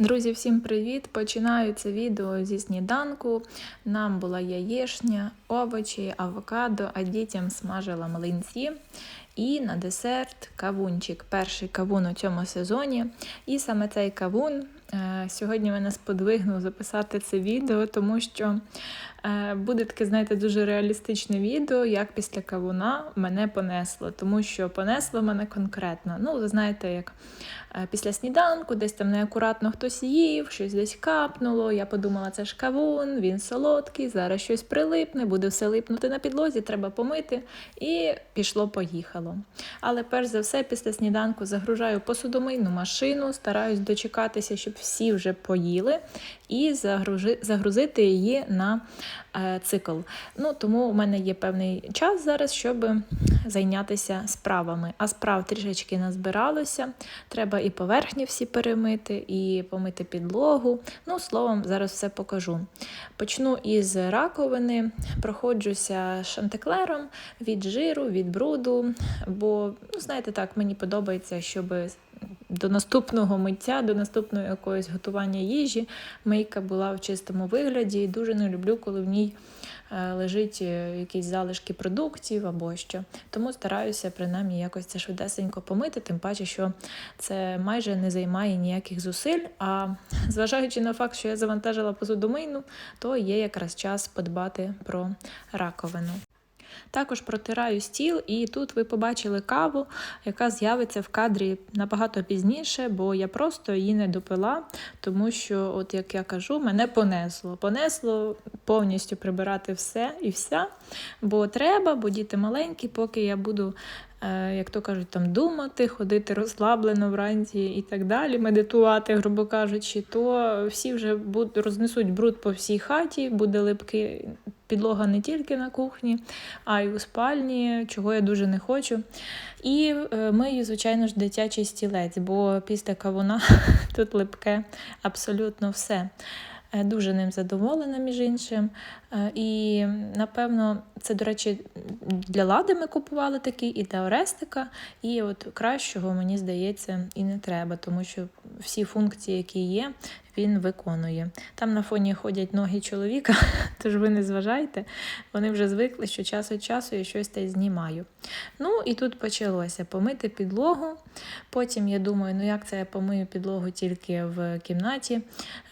Друзі, всім привіт! Починаю це відео зі сніданку. Нам була яєшня, овочі, авокадо, а дітям смажила млинці. І на десерт кавунчик. Перший кавун у цьому сезоні. І саме цей кавун сьогодні мене сподвигнув записати це відео, тому що е, буде таке, знаєте, дуже реалістичне відео, як після кавуна мене понесло, тому що понесло мене конкретно. Ну, ви знаєте, як е, після сніданку, десь там неакуратно хтось їв, щось десь капнуло. Я подумала, це ж кавун, він солодкий, зараз щось прилипне, буде все липнути на підлозі, треба помити. І пішло-поїхало. Але перш за все, після сніданку загружаю посудомийну машину, стараюсь дочекатися, щоб всі вже поїли, і загрузити її на е, цикл. Ну, Тому у мене є певний час зараз, щоб зайнятися справами. А справ трішечки назбиралося. Треба і поверхні всі перемити, і помити підлогу. Ну, словом, зараз все покажу. Почну із раковини, проходжуся шантеклером від жиру, від бруду. Бо, ну, знаєте, так, мені подобається, щоб до наступного миття, до наступного якогось готування їжі мийка була в чистому вигляді. І дуже не люблю, коли в ній е, лежить е, якісь залишки продуктів або що. Тому стараюся принаймні якось це швидесенько помити, тим паче, що це майже не займає ніяких зусиль. А зважаючи на факт, що я завантажила посудомийну, то є якраз час подбати про раковину. Також протираю стіл, і тут ви побачили каву, яка з'явиться в кадрі набагато пізніше, бо я просто її не допила, тому що, от як я кажу, мене понесло. Понесло повністю прибирати все і вся, бо треба, бо діти маленькі, поки я буду. Е, як то кажуть, там думати, ходити розслаблено вранці і так далі, медитувати, грубо кажучи, то всі вже рознесуть бруд по всій хаті, буде липки підлога не тільки на кухні, а й у спальні, чого я дуже не хочу. І е, мию, звичайно ж, дитячий стілець, бо після кавуна тут липке абсолютно все. Е, дуже ним задоволена, між іншим. І, напевно, це, до речі, для лади ми купували такий, і для Орестика. І от кращого, мені здається, і не треба, тому що всі функції, які є, він виконує. Там на фоні ходять ноги чоловіка, тож ви не зважайте, вони вже звикли, що час від часу я щось та знімаю. Ну і тут почалося помити підлогу. Потім я думаю, ну як це я помию підлогу тільки в кімнаті,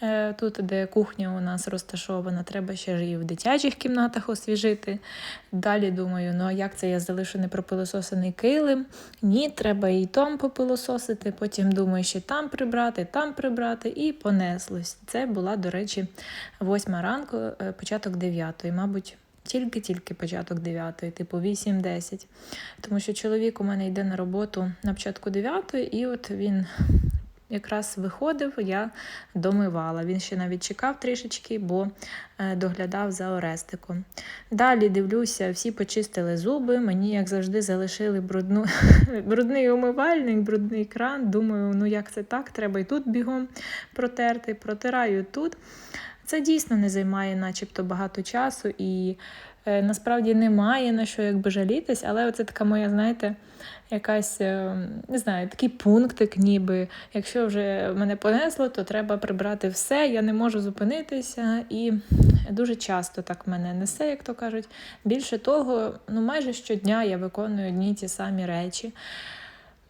е, тут, де кухня у нас розташована, треба ще ж і в дитячих кімнатах освіжити. Далі думаю, ну а як це я залишу непропилососений килим? Ні, треба і там попилососити. Потім думаю, ще там прибрати, там прибрати, і понеслось. Це була, до речі, восьма ранку, е, початок дев'ятої, мабуть. Тільки-тільки початок 9, типу 8-10. Тому що чоловік у мене йде на роботу на початку 9, і от він якраз виходив, я домивала. Він ще навіть чекав трішечки, бо е, доглядав за Орестиком. Далі дивлюся, всі почистили зуби. Мені, як завжди, залишили брудну, брудний умивальник, брудний кран. Думаю, ну як це так? Треба і тут бігом протерти. Протираю тут. Це дійсно не займає начебто багато часу і насправді немає на що якби жалітись, але оце така моя, знаєте, якась, е, не знаю, такий пунктик, ніби якщо вже мене понесло, то треба прибрати все, я не можу зупинитися. І дуже часто так мене несе, як то кажуть. Більше того, ну майже щодня я виконую одні ті самі речі.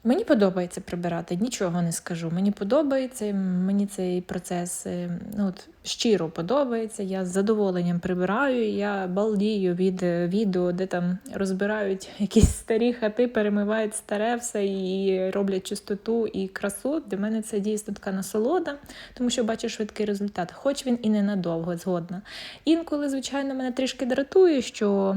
Мені подобається прибирати, нічого не скажу. Мені подобається, мені цей процес е, ну, от, щиро подобається. Я з задоволенням прибираю. Я балдію від е, відео, де там розбирають якісь старі хати, перемивають старе все і роблять чистоту і красу. Для мене це дійсно така насолода, тому що бачу швидкий результат, хоч він і ненадовго згодна. Інколи, звичайно, мене трішки дратує, що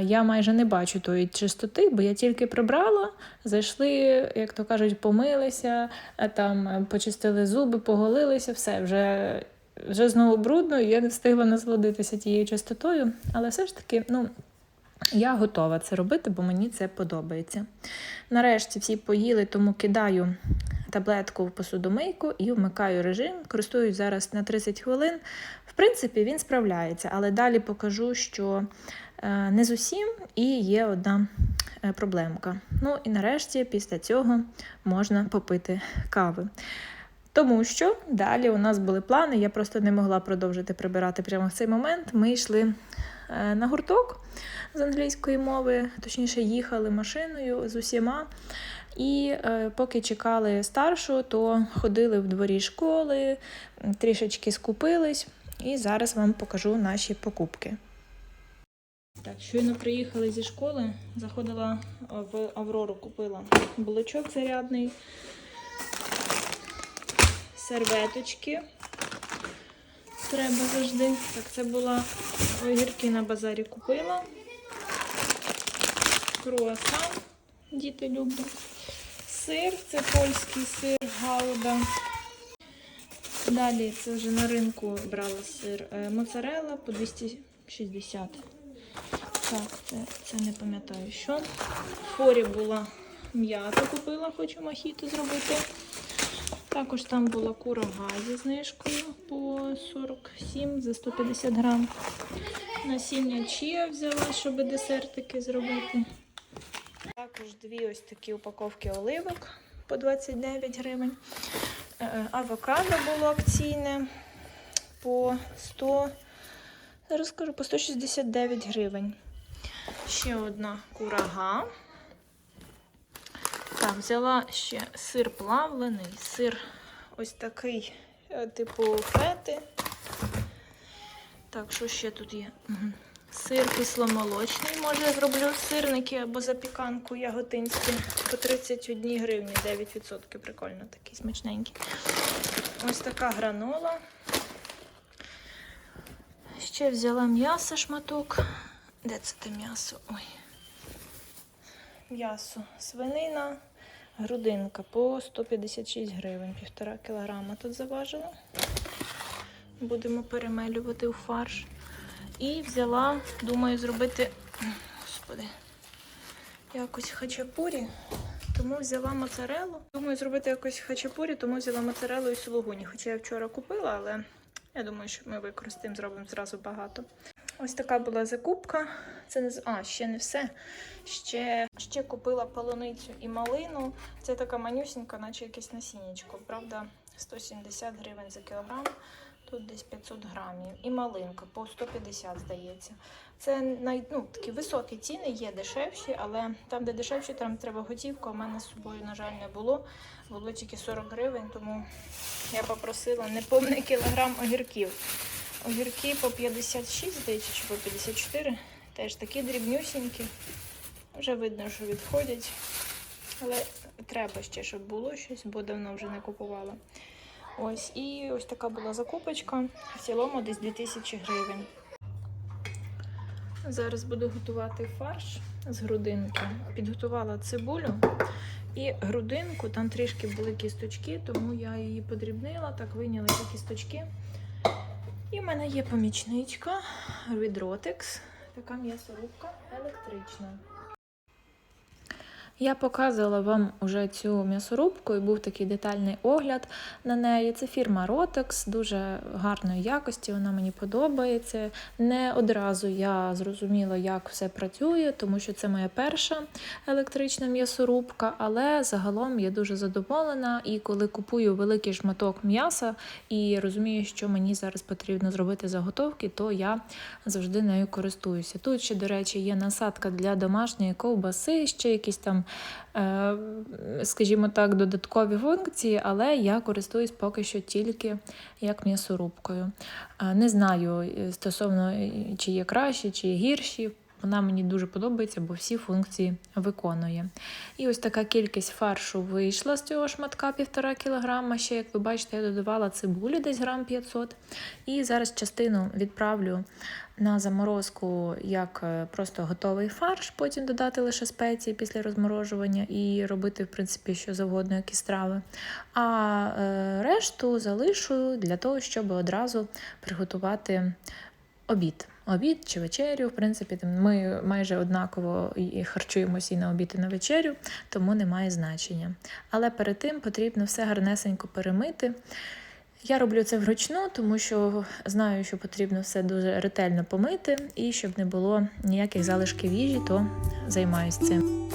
я майже не бачу тої чистоти, бо я тільки прибрала, зайшли, як то кажуть, помилися, е, там е, почистили зуби, поголилися, все вже вже знову брудно, і я не встигла насолодитися тією чистотою. Але все ж таки, ну. Я готова це робити, бо мені це подобається. Нарешті всі поїли, тому кидаю таблетку в посудомийку і вмикаю режим. Користуюсь зараз на 30 хвилин. В принципі, він справляється, але далі покажу, що Е, не з усім і є одна е, проблемка. Ну і нарешті, після цього можна попити кави. Тому що далі у нас були плани, я просто не могла продовжити прибирати прямо в цей момент. Ми йшли е, на гурток з англійської мови, точніше, їхали машиною з усіма. І е, поки чекали старшу, то ходили в дворі школи, трішечки скупились, і зараз вам покажу наші покупки. Так, щойно приїхали зі школи, заходила в Аврору, купила булочок зарядний, серветочки. Треба завжди. Так, це була огірки на базарі купила. Круасан. Діти люблять. Сир, це польський сир, гауда. Далі це вже на ринку брала сир е, моцарелла по 260. Так, це, це не пам'ятаю що. В форі була м'ята купила, хочу мохіто зробити. Також там була курага зі знижкою по 47 за 150 грам. Насіння чія взяла, щоб десертики зробити. Також дві ось такі упаковки оливок по 29 гривень. Е, Авокадо було акційне по 100, зараз скажу, по 169 гривень. Ще одна курага. Так, взяла ще сир плавлений, сир ось такий, е, типу фети. Так, що ще тут є? Сир кисломолочний, може зроблю сирники або запіканку яготинську по 31 гривні, 9%. Прикольно, такий смачненький. Ось така гранола. Ще взяла м'ясо шматок. Де це те м'ясо? Ой. М'ясо свинина, грудинка по 156 гривень, півтора кілограма тут заважила. Будемо перемелювати у фарш. І взяла, думаю, зробити, господи, якось хачапурі. Тому взяла моцарелу. Думаю, зробити якось хачапурі, тому взяла моцарелу і сулугуні. Хоча я вчора купила, але я думаю, що ми використаємо, зробимо зразу багато. Ось така була закупка. Це не а, ще не все. Ще, ще купила полуницю і малину. Це така манюсінька, наче якесь насіннячко. Правда, 170 гривень за кілограм. Тут десь 500 грамів. І малинка по 150, здається. Це най, ну, такі високі ціни, є дешевші, але там, де дешевші, там треба готівка. У мене з собою, на жаль, не було. Було тільки 40 гривень, тому я попросила неповний кілограм огірків. Огірки по 56, здається, чи по 54. Теж такі дрібнюсінькі. Вже видно, що відходять. Але треба ще, щоб було щось, бо давно вже не купувала. Ось, і ось така була закупочка. В цілому десь 2000 гривень. Зараз буду готувати фарш з грудинки. Підготувала цибулю і грудинку. Там трішки були кісточки, тому я її подрібнила, так вийняла ці кісточки. І в мене є помічничка від така м'ясорубка електрична. Я показувала вам уже цю м'ясорубку і був такий детальний огляд на неї. Це фірма Rotex, дуже гарної якості, вона мені подобається. Не одразу я зрозуміла, як все працює, тому що це моя перша електрична м'ясорубка, але загалом я дуже задоволена. І коли купую великий шматок м'яса і розумію, що мені зараз потрібно зробити заготовки, то я завжди нею користуюся. Тут ще, до речі, є насадка для домашньої ковбаси, ще якісь там, скажімо так, додаткові функції, але я користуюсь поки що тільки як м'ясорубкою. Е, Не знаю е, стосовно е, чи є кращі, чи є гірші. Вона мені дуже подобається, бо всі функції виконує. І ось така кількість фаршу вийшла з цього шматка 1,5 кг. Ще, як ви бачите, я додавала цибулі десь грам 500. І зараз частину відправлю на заморозку як е, просто готовий фарш, потім додати лише спеції після розморожування і робити, в принципі, що завгодно, які страви. А е, решту залишу для того, щоб одразу приготувати обід. Обід чи вечерю, в принципі, ми майже однаково і харчуємося і на обід, і на вечерю, тому немає значення. Але перед тим потрібно все гарнесенько перемити. Я роблю це вручну, тому що знаю, що потрібно все дуже ретельно помити, і щоб не було ніяких залишків їжі, то займаюся цим.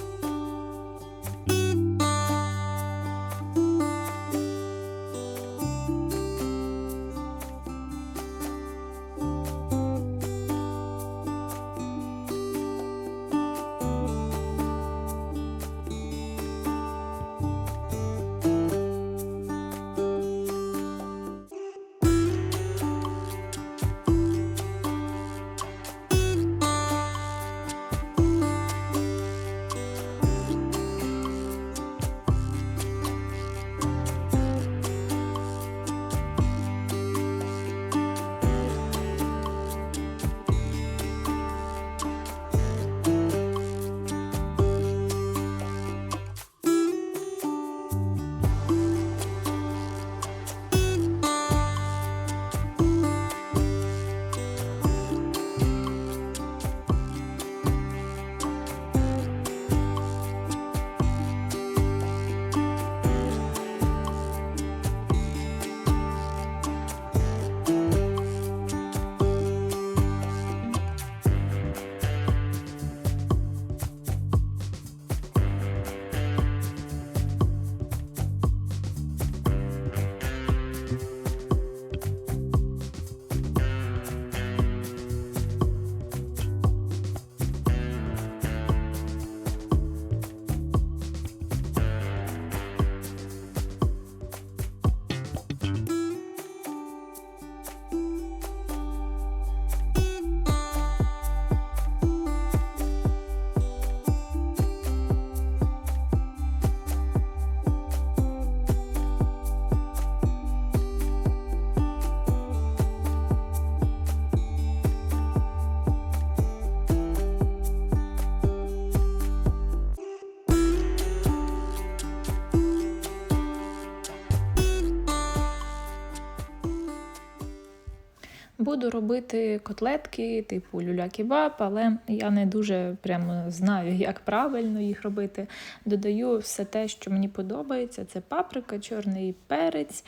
Буду робити котлетки, типу люля-кебаб, але я не дуже прямо знаю, як правильно їх робити. Додаю все те, що мені подобається: це паприка, чорний перець,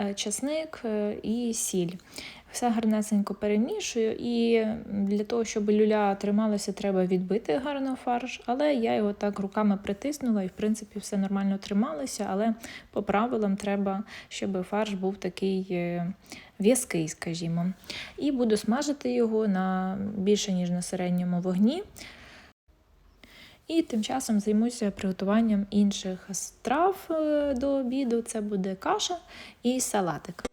е, часник е, і сіль. Все гарнесенько перемішую, і для того, щоб люля трималася, треба відбити гарно фарш. Але я його так руками притиснула, і в принципі все нормально трималося. Але по правилам треба, щоб фарш був такий е, в'язкий, скажімо. І буду смажити його на більше ніж на середньому вогні. І тим часом займуся приготуванням інших страв е, до обіду. Це буде каша і салатик.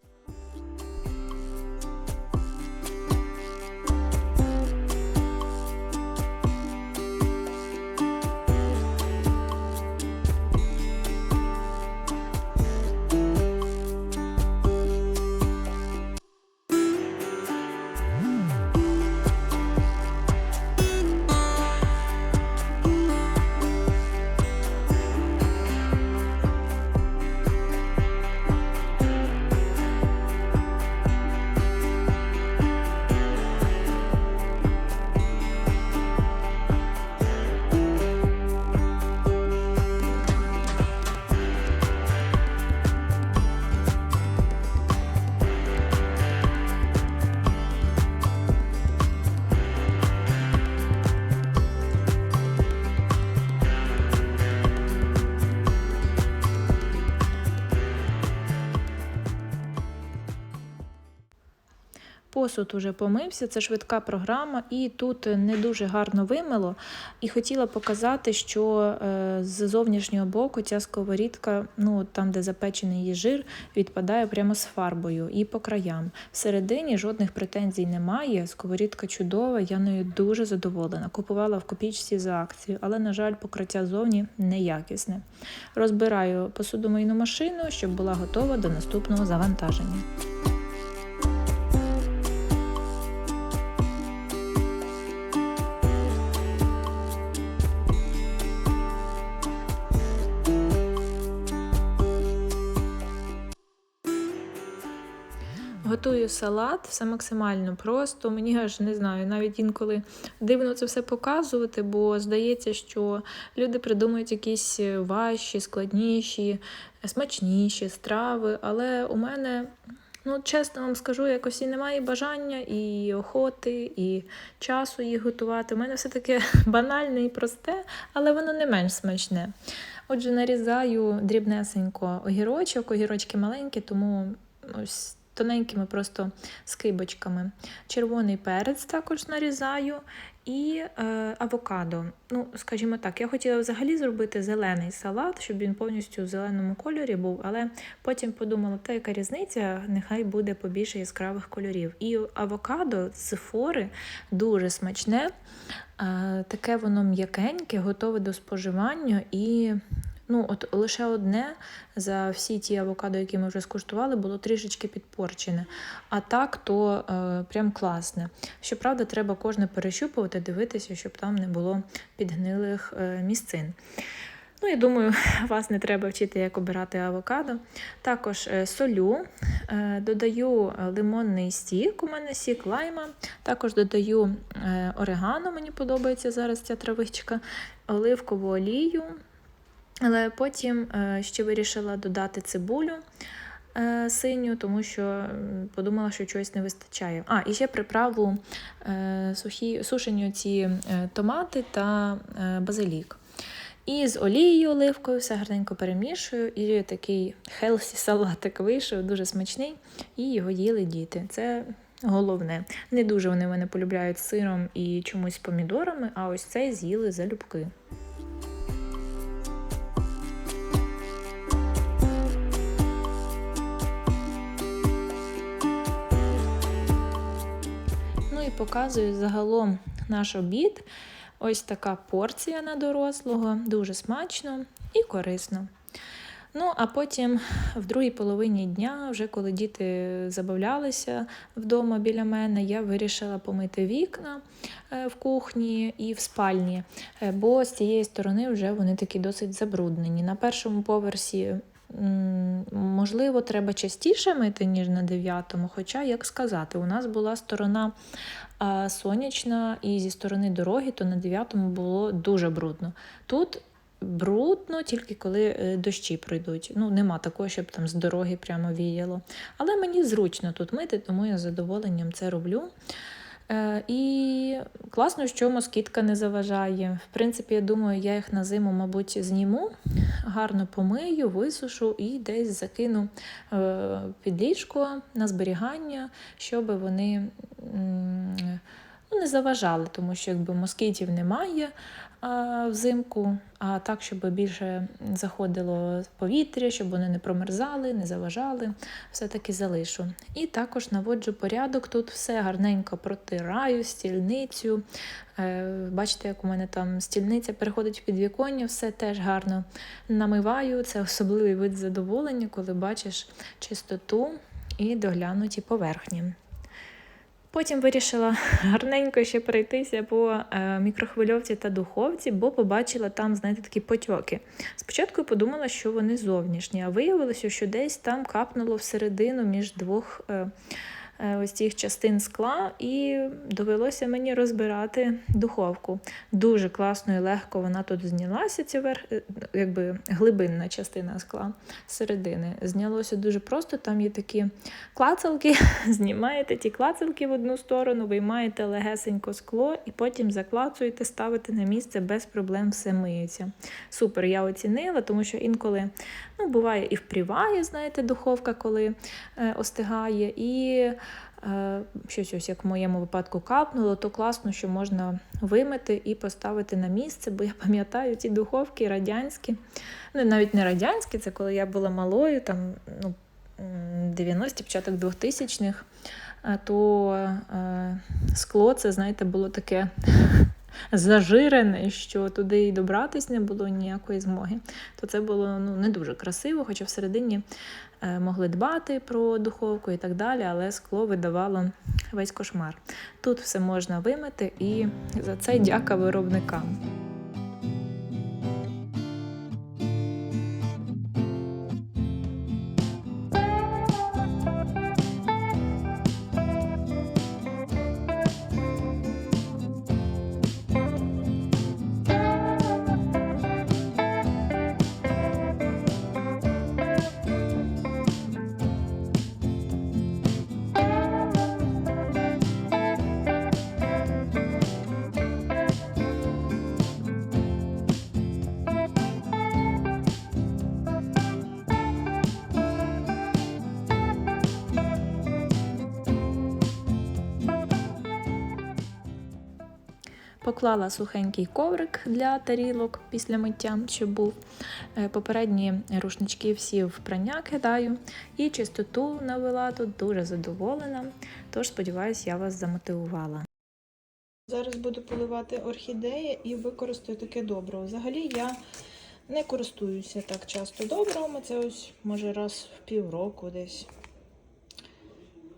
Посуд уже помився, це швидка програма, і тут не дуже гарно вимило. І хотіла показати, що е, з зовнішнього боку ця сковорідка, ну там, де запечений її жир, відпадає прямо з фарбою і по краям. Всередині жодних претензій немає. Сковорідка чудова, я нею дуже задоволена. Купувала в копійці за акцію, але, на жаль, покриття зовні неякісне. Розбираю посудомийну машину, щоб була готова до наступного завантаження. Готую салат, все максимально просто. Мені аж не знаю, навіть інколи дивно це все показувати, бо здається, що люди придумують якісь важчі, складніші, смачніші страви. Але у мене, ну чесно вам скажу, якось і немає бажання, і охоти, і часу їх готувати. У мене все таке банальне і просте, але воно не менш смачне. Отже, нарізаю дрібнесенько огірочок, огірочки маленькі, тому ось тоненькими просто скибочками. Червоний перець також нарізаю і е, авокадо. Ну, скажімо так, я хотіла взагалі зробити зелений салат, щоб він повністю в зеленому кольорі був, але потім подумала, та яка різниця, нехай буде побільше яскравих кольорів. І авокадо з фори дуже смачне, е, таке воно м'якеньке, готове до споживання і Ну, от лише одне за всі ті авокадо, які ми вже скуштували, було трішечки підпорчене. А так, то е, прям класне. Щоправда, треба кожне перещупувати, дивитися, щоб там не було підгнилих е, місцин. Ну, я думаю, вас не треба вчити, як обирати авокадо. Також е, солю, е, додаю лимонний сік, у мене сік лайма, також додаю е, орегано, мені подобається зараз ця травичка, оливкову олію. Але потім е, ще вирішила додати цибулю е, синю, тому що подумала, що чогось не вистачає. А, і ще приправу е, сухі, сушені ці томати та базилік. І з олією оливкою все гарненько перемішую, і такий хелсі салатик вийшов, дуже смачний, і його їли діти. Це головне. Не дуже вони мене полюбляють сиром і чомусь помідорами, а ось цей з'їли залюбки. Показую загалом наш обід. Ось така порція на дорослого, дуже смачно і корисно. Ну, а потім в другій половині дня, вже коли діти забавлялися вдома біля мене, я вирішила помити вікна е, в кухні і в спальні, е, бо з цієї сторони вже вони такі досить забруднені. На першому поверсі Можливо, треба частіше мити, ніж на 9, хоча, як сказати, у нас була сторона сонячна, і зі сторони дороги, то на 9 було дуже брудно. Тут брудно тільки коли е, дощі пройдуть. Ну, нема такого, щоб там з дороги прямо віяло. Але мені зручно тут мити, тому я з задоволенням це роблю. Е, І класно, що москітка не заважає. В принципі, я думаю, я їх на зиму, мабуть, зніму, гарно помию, висушу і десь закину е, під ліжко на зберігання, щоб вони ну, не заважали, тому що якби москітів немає взимку, а так, щоб більше заходило повітря, щоб вони не промерзали, не заважали, все-таки залишу. І також наводжу порядок. Тут все гарненько протираю, стільницю. Е, Бачите, як у мене там стільниця переходить в підвіконня, все теж гарно намиваю. Це особливий вид задоволення, коли бачиш чистоту і доглянуті поверхні. Потім вирішила гарненько ще пройтися по е, мікрохвильовці та духовці, бо побачила там, знаєте, такі потьоки. Спочатку подумала, що вони зовнішні, а виявилося, що десь там капнуло всередину між двох е, ось цих частин скла, і довелося мені розбирати духовку. Дуже класно і легко вона тут знялася, ця верх, е, якби глибинна частина скла середини. Знялося дуже просто, там є такі клацалки, знімаєте ті клацалки в одну сторону, виймаєте легесенько скло і потім заклацуєте, ставите на місце без проблем все миється. Супер, я оцінила, тому що інколи ну, буває і впріває, знаєте, духовка, коли е, остигає, і е, щось ось як в моєму випадку капнуло, то класно, що можна вимити і поставити на місце, бо я пам'ятаю ці духовки радянські, ну навіть не радянські, це коли я була малою, там ну, 90-ті, початок 2000-х, е, то е, скло, це, знаєте, було таке зажирене, що туди і добратись не було ніякої змоги. То це було ну, не дуже красиво, хоча всередині е, могли дбати про духовку і так далі, але скло видавало весь кошмар. Тут все можна вимити, і за це дяка виробникам. Поклала сухенький коврик для тарілок після миття, щоб був. Е, Попередні рушнички всі в прання кидаю. І чистоту навела тут дуже задоволена. Тож, сподіваюся, я вас замотивувала. Зараз буду поливати орхідеї і використаю таке добриво. Взагалі я не користуюся так часто добривами. Це ось може раз в півроку десь.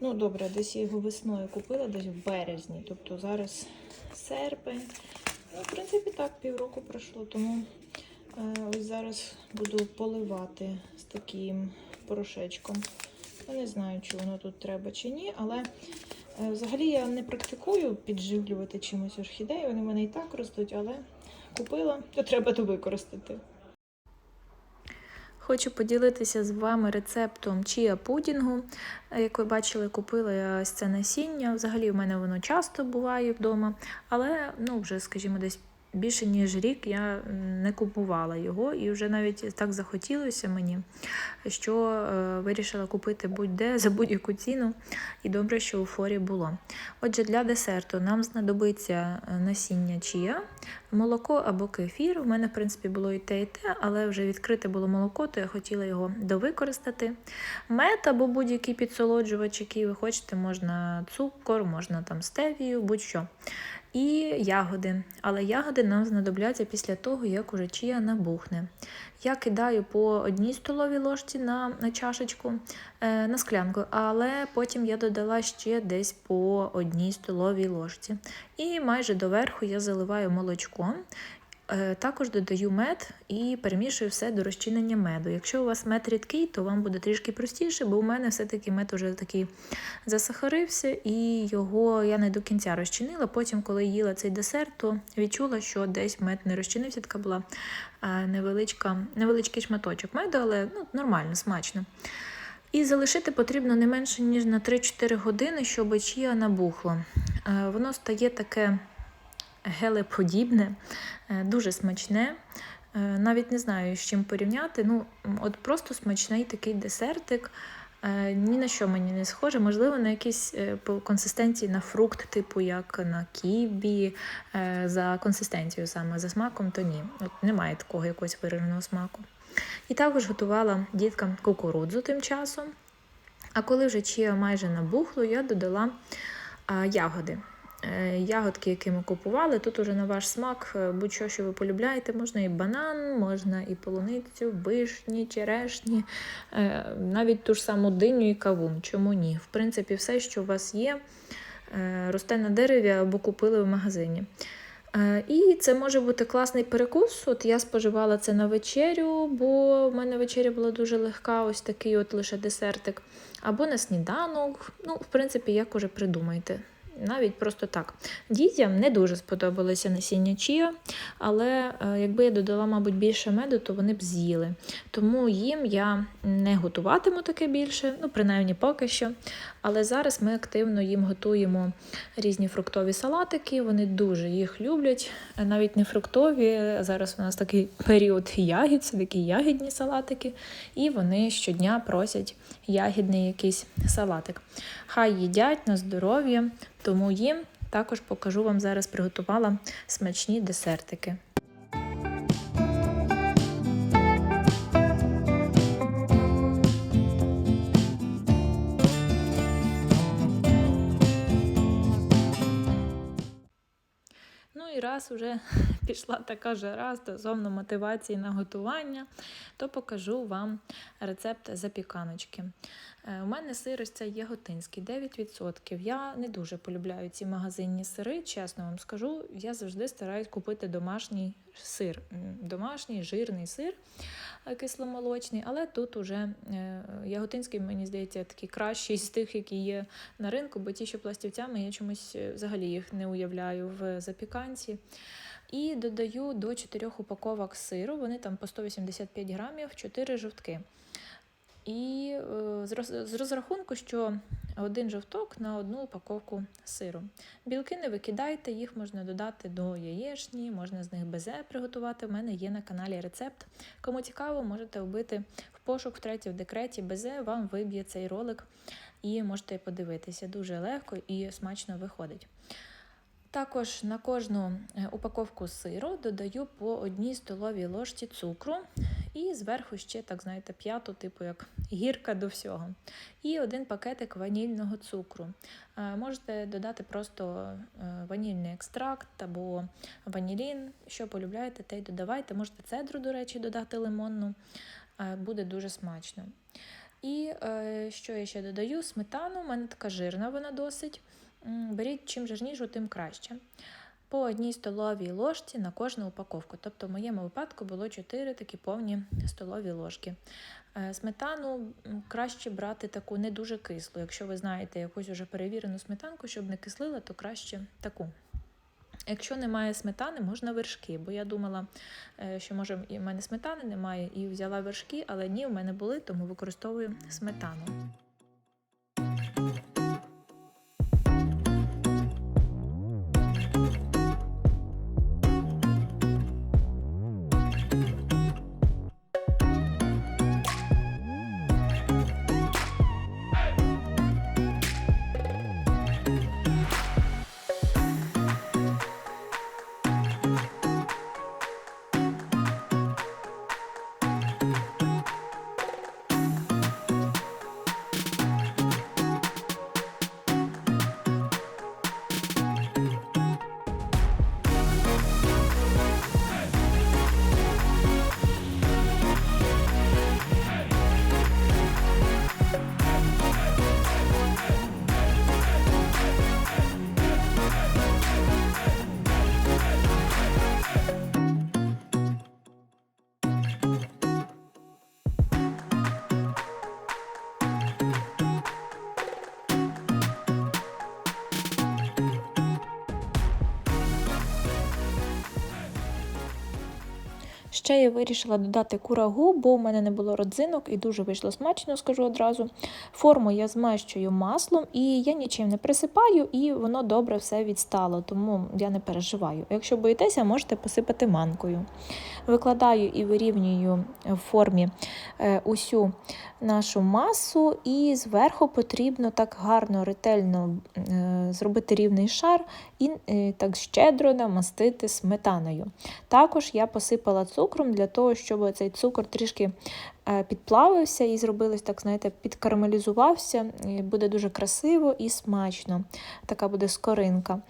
Ну, добре, десь я його весною купила, десь в березні. Тобто зараз серпень. Ну, в принципі, так, півроку пройшло, тому е, ось зараз буду поливати з таким порошечком. Я не знаю, чи воно тут треба чи ні, але е, взагалі я не практикую підживлювати чимось орхідеї. Вони в мене і так ростуть, але купила, то треба то використати. Хочу поділитися з вами рецептом чія пудінгу. Е, Як ви бачили, купила я це насіння. Взагалі в мене воно часто буває вдома, але ну, вже, скажімо, десь більше ніж рік я не купувала його, і вже навіть так захотілося мені, що е, вирішила купити будь-де за будь-яку ціну, і добре, що у форі було. Отже, для десерту нам знадобиться е, насіння чія, молоко або кефір. У мене, в принципі, було і те, і те, але вже відкрите було молоко, то я хотіла його довикористати. Мед або будь-який підсолоджувач, який ви хочете, можна цукор, можна там стевію, будь-що. І ягоди. Але ягоди нам знадобляться після того, як уже чия набухне. Я кидаю по одній столовій ложці на, чашечку, е, на склянку, але потім я додала ще десь по одній столовій ложці. І майже доверху я заливаю молочком. Е, Також додаю мед і перемішую все до розчинення меду. Якщо у вас мед рідкий, то вам буде трішки простіше, бо у мене все-таки мед уже такий засахарився, і його я не до кінця розчинила. Потім, коли їла цей десерт, то відчула, що десь мед не розчинився. Така була е, невеличка, невеличкий шматочок меду, але ну, нормально, смачно. І залишити потрібно не менше, ніж на 3-4 години, щоб чія набухло. Е, Воно стає таке гелеподібне, е, дуже смачне. Е, Навіть не знаю, з чим порівняти. Ну, от просто смачний такий десертик. Е, Ні на що мені не схоже, можливо, на якісь по консистенції на фрукт, типу як на ківі, е, за консистенцією саме, за смаком, то ні. От немає такого якогось вираженого смаку. І також готувала діткам кукурудзу тим часом. А коли вже чия майже набухло, я додала ягоди. Е, Ягодки, які ми купували, тут уже на ваш смак, е, будь-що, що ви полюбляєте, можна і банан, можна і полуницю, вишні, черешні, е, навіть ту ж саму диню і кавун. Чому ні? В принципі, все, що у вас є, росте на дереві або купили в магазині. І це може бути класний перекус. От я споживала це на вечерю, бо в мене вечеря була дуже легка, ось такий от лише десертик. Або на сніданок. Ну, в принципі, як уже придумайте. Навіть просто так. Дітям не дуже сподобалося насіння чія, але е, якби я додала, мабуть, більше меду, то вони б з'їли. Тому їм я не готуватиму таке більше, ну, принаймні поки що. Але зараз ми активно їм готуємо різні фруктові салатики. Вони дуже їх люблять. Навіть не фруктові. Зараз у нас такий період ягід, це такі ягідні салатики. І вони щодня просять ягідний якийсь салатик. Хай їдять на здоров'я, тому їм також покажу вам зараз приготувала смачні десертики. Ну і уже пішла така жара стосовно мотивації на готування, то покажу вам рецепт запіканочки. Е, У мене сир ось цей яготинський, 9%. Я не дуже полюбляю ці магазинні сири, чесно вам скажу. Я завжди стараюсь купити домашній сир, домашній жирний сир е, кисломолочний, але тут уже е, яготинський, мені здається, такий кращий з тих, які є на ринку, бо ті, що пластівцями, я чомусь взагалі їх не уявляю в запіканці. І додаю до 4 упаковок сиру, вони там по 185 грамів, 4 жовтки. І е, з розрахунку, що один жовток на одну упаковку сиру. Білки не викидайте, їх можна додати до яєчні, можна з них безе приготувати. У мене є на каналі рецепт. Кому цікаво, можете вбити в пошук втретє в декреті безе, вам виб'є цей ролик і можете подивитися. Дуже легко і смачно виходить. Також на кожну е, упаковку сиру додаю по одній столовій ложці цукру і зверху ще, так знаєте, п'яту, типу як гірка до всього. І один пакетик ванільного цукру. Е, Можете додати просто е, ванільний екстракт або ванілін, що полюбляєте, те й додавайте. Можете цедру, до речі, додати лимонну, буде дуже смачно. І що я ще додаю? Сметану, у мене така жирна, вона досить. Беріть чим жирнішу, тим краще. По одній столовій ложці на кожну упаковку. Тобто в моєму випадку було 4 такі повні столові ложки. Е, Сметану краще брати таку не дуже кислу. Якщо ви знаєте якусь уже перевірену сметанку, щоб не кислила, то краще таку. Якщо немає сметани, можна вершки, бо я думала, е, що може і в мене сметани немає, і взяла вершки, але ні, в мене були, тому використовую сметану. Ще я вирішила додати курагу, бо у мене не було родзинок і дуже вийшло смачно, скажу одразу. Форму я змащую маслом і я нічим не присипаю, і воно добре все відстало, тому я не переживаю. Якщо боїтеся, можете посипати манкою. Викладаю і вирівнюю в формі е, усю нашу масу, і зверху потрібно так гарно, ретельно е, зробити рівний шар і е, так щедро намастити сметаною. Також я посипала цукром для того, щоб цей цукор трішки е, підплавився і зробилось так, знаєте, підкарамелізувався. Буде дуже красиво і смачно. Така буде скоринка.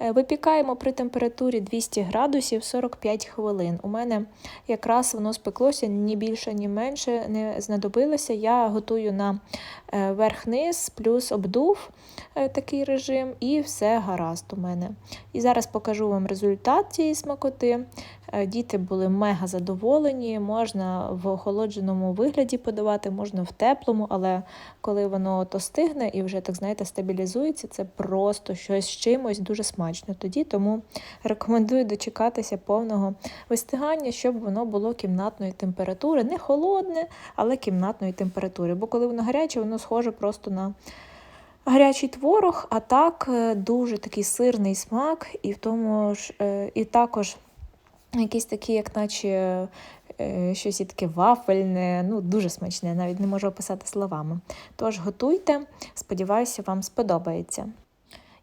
Е, Випікаємо при температурі 200 градусів 45 хвилин. У мене якраз воно спеклося ні більше, ні менше не знадобилося. Я готую на е, верх-низ, плюс обдув такий режим, і все гаразд у мене. І зараз покажу вам результат цієї смакоти. Е, Діти були мега задоволені, можна в охолодженому вигляді подавати, можна в теплому, але коли воно то стигне і вже, так знаєте, стабілізується, це просто щось з чимось дуже смачно тоді. Тому рекомендую дочекатися повного вистигання, щоб воно було кімнатної температури. Не холодне, але кімнатної температури. Бо коли воно гаряче, воно схоже просто на гарячий творог, а так е, дуже такий сирний смак, і в тому ж е, і також якісь такі, як наче е, щось таке вафельне, ну дуже смачне, навіть не можу описати словами. Тож готуйте, сподіваюся, вам сподобається.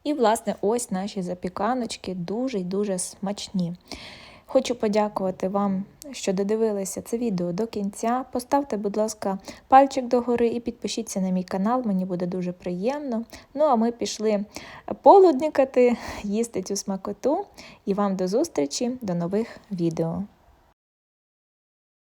І, власне, ось наші запіканочки дуже й дуже смачні. Хочу подякувати вам, що додивилися це відео до кінця. Поставте, будь ласка, пальчик догори і підпишіться на мій канал, мені буде дуже приємно. Ну, а ми пішли полудникати, їсти цю смакоту. І вам до зустрічі, до нових відео.